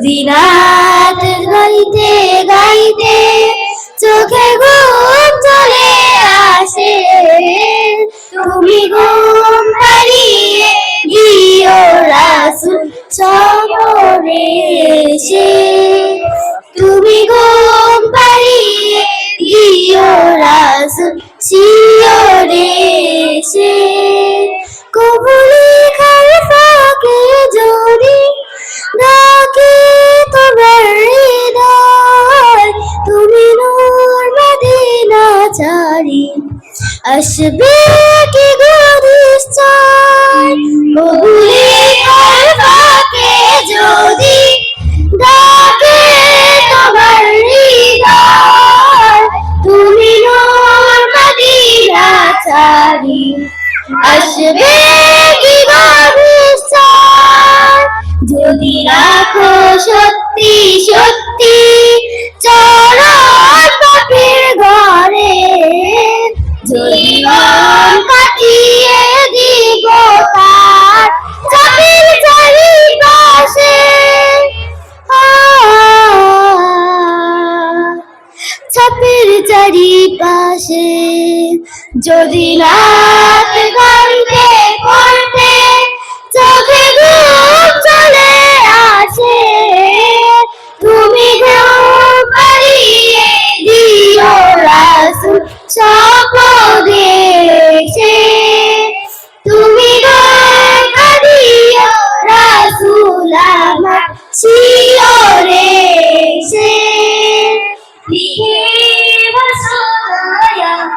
রাত গাইতে গাইতে চোখে ঘুম চলে আসে। তুমি ঘুম পাড়িয়ে দিও রাসুল চমরে সে তুমি ঘুম পাড়িয়ে দিও রাসুল চিয়রে সে কবুল চারি আসবে কি গরিস চাই কবুলি খালফাকে যদি ডাকে তোমার হৃদয় চারিপাশে যদি রাত গাইতে করতে চোখে ঘুম চলে আসে, তুমি পাড়িয়ে দিও রাসুল স্বপ্নেছে তুমি রাসুল আমার শিওরে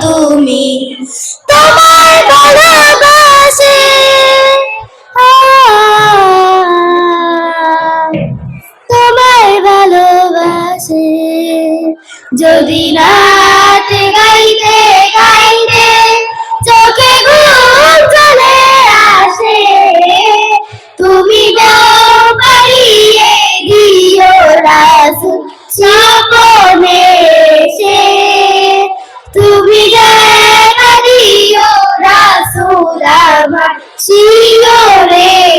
তুমি তোমার ভালোবাসে। তোমার ভালোবাসে। যদি রাত 卖鸡肉嘞